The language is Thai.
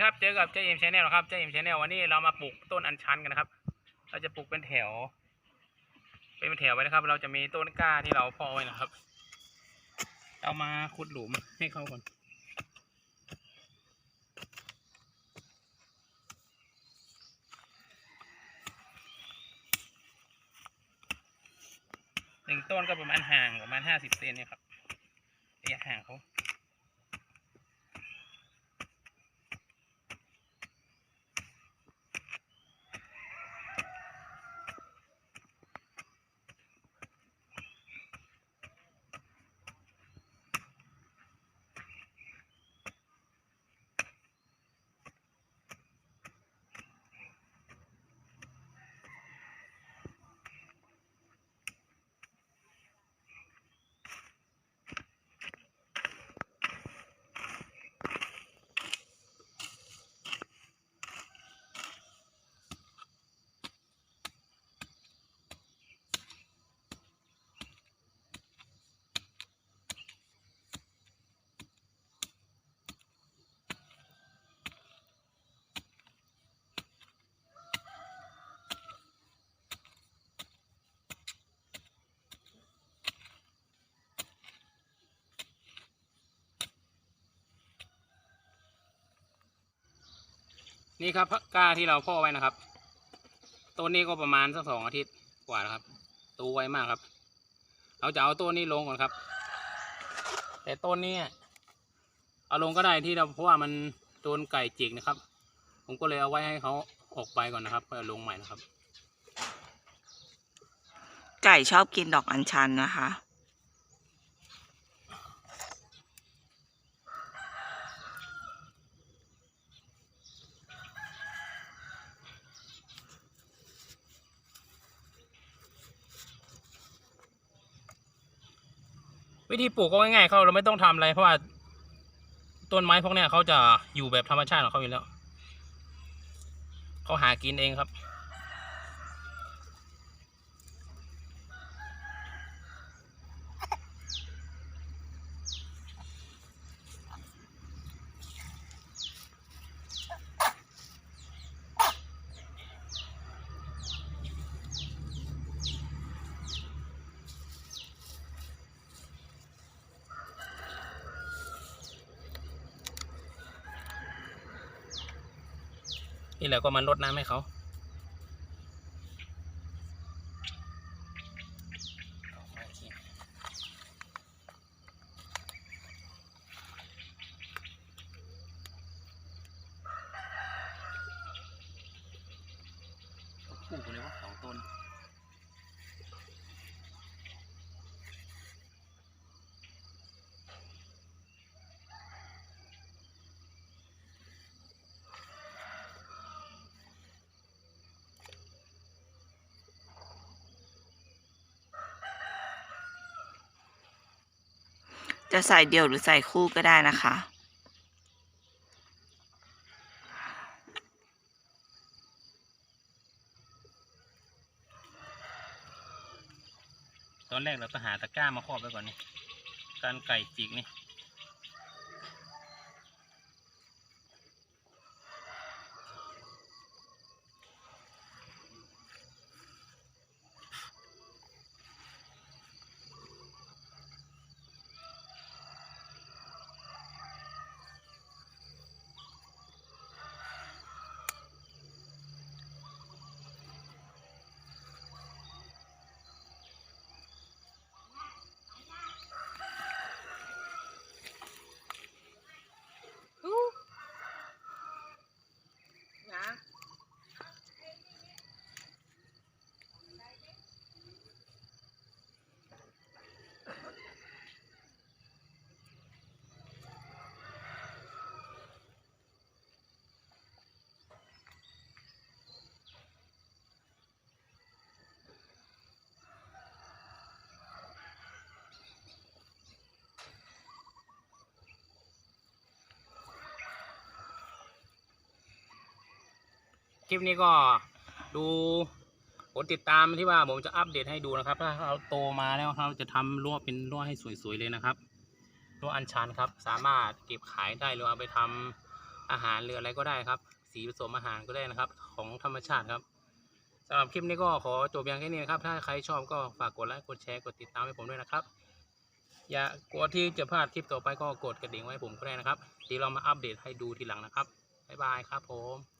ครับ เจอกับเจเอ็มชาแนลครับเจเอ็มชาแนลวันนี้เรามาปลูกต้นอัญชันกันนะครับ เราจะปลูกเป็นแถว เป็นแถวไว้นะครับ เราจะมีต้นกล้าที่เราพาะไว้นะครับ เอามาขุดหลุมให้เข้าก่อนหนึ่งต้นก็ประมาณห่างประมาณห้าสิบเซนเนี่ยครับระยะห่างเขา นี่ครับก้าที่เราพ่อไว้นะครับต้นนี้ก็ประมาณสักสองอาทิตย์กว่านะครับโตไวมากครับ เราจะเอาต้นนี้ลงก่อนครับ แต่ต้นนี้เอาลงก็ได้ที่เราเพราะว่ามันโดนไก่จิกนะครับ ผมก็เลยเอาไว้ให้เขาออกไปก่อนนะครับเพื่อลงใหม่นะครับ ไก่ชอบกินดอกอัญชันนะคะ วิธีปลูกก็ง่ายๆเขาเราไม่ต้องทำอะไร เพราะว่าต้นไม้พวกเนี้ยเขาจะอยู่แบบธรรมชาติของเขาอยู่แล้วเขาหากินเองครับ นี่แหละก็มันรดน้ำให้เขาปลูกไปเลยวะสองต้น จะใส่เดี่ยวหรือใส่คู่ก็ได้นะคะ ตอนแรกเราก็หาตะกร้ามาครอบไว้ก่อนนี่การไก่จิกนี่ คลิปนี้ก็ดูกดติดตามที่ว่าผมจะอัปเดตให้ดูนะครับ ถ้าเราโตมาแล้วเราจะทำรั้วเป็นรั้วให้สวยๆเลยนะครับรั้วอัญชันครับ สามารถเก็บขายได้หรือเอาไปทำอาหารหรืออะไรก็ได้ครับ สีผสมอาหารก็ได้นะครับ ของธรรมชาติครับสำหรับคลิปนี้ก็ขอจบเพียงแค่นี้นะครับ ถ้าใครชอบก็ฝากกดไลค์กดแชร์กดติดตามให้ผมด้วยนะครับ อย่ากลัวที่จะพลาดคลิปต่อไปก็กดกระดิ่งไว้ผมก็ได้นะครับที่เรามาอัปเดตให้ดูทีหลังนะครับบ๊ายบายครับผม